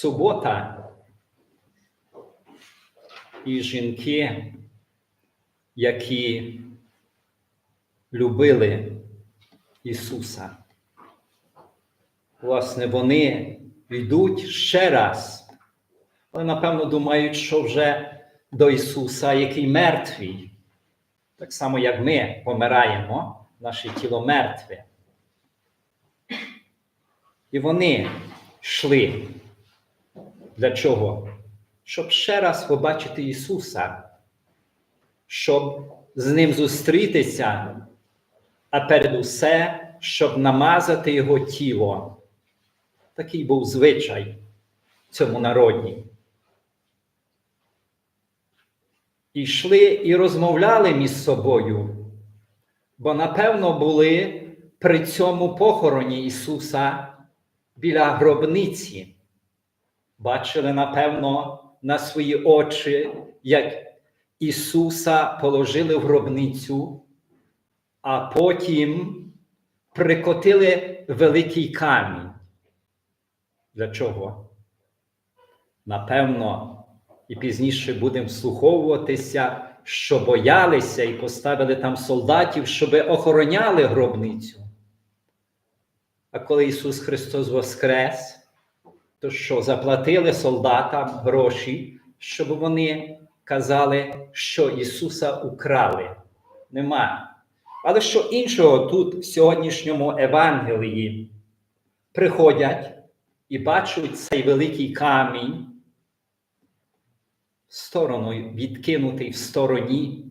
субота і жінки, які любили Ісуса. Власне, вони йдуть ще раз, але напевно думають, що вже до Ісуса, який мертвий. Так само, як ми помираємо, наше тіло мертве. І вони йшли. Для чого? Щоб ще раз побачити Ісуса, щоб з Ним зустрітися, а перед усе, щоб намазати Його тіло. Такий був звичай цьому народі. І йшли і розмовляли між собою, бо, напевно, були при цьому похороні Ісуса біля гробниці. Бачили, напевно, на свої очі, як Ісуса положили в гробницю, а потім прикотили великий камінь. Для чого? Напевно, і пізніше будемо вслуховуватися, що боялися і поставили там солдатів, щоб охороняли гробницю. А коли Ісус Христос воскрес, то що заплатили солдатам гроші, щоб вони казали, що Ісуса украли. Нема. Але що іншого тут, в сьогоднішньому Евангелії, приходять і бачать цей великий камінь, стороною відкинутий в стороні,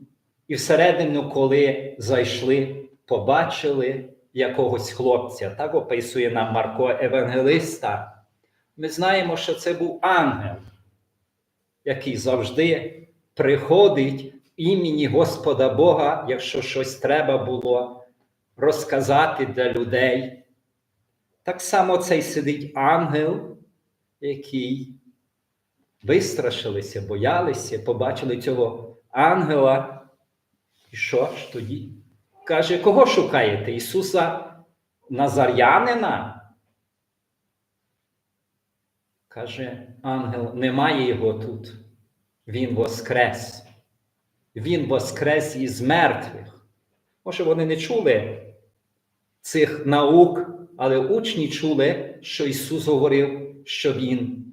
і всередину, коли зайшли, побачили якогось хлопця. Так описує нам Марко Евангелиста. Ми знаємо, що це був ангел, який завжди приходить імені Господа Бога, якщо щось треба було розказати для людей. Так само цей сидить ангел, який вистрашилися, боялися, побачили цього ангела. І що ж тоді? Каже, кого шукаєте? Ісуса Назарянина? Каже ангел, немає його тут. Він воскрес. Він воскрес із мертвих. Може, вони не чули цих наук, але учні чули, що Ісус говорив, що Він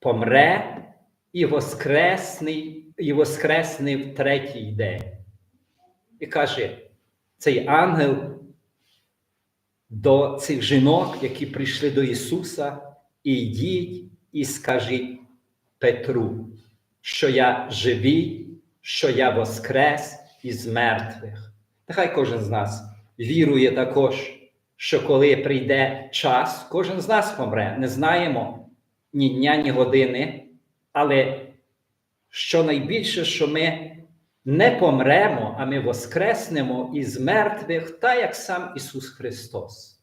помре і воскресний, і воскресне в третій день. І каже, цей ангел до цих жінок, які прийшли до Ісуса, ідіть і скажіть Петру, що я живий, що я воскрес із мертвих. Нехай кожен з нас вірує також, що коли прийде час, кожен з нас помре. Не знаємо ні дня, ні години, але що найбільше, що ми не помремо, а ми воскреснемо із мертвих, та як сам Ісус Христос.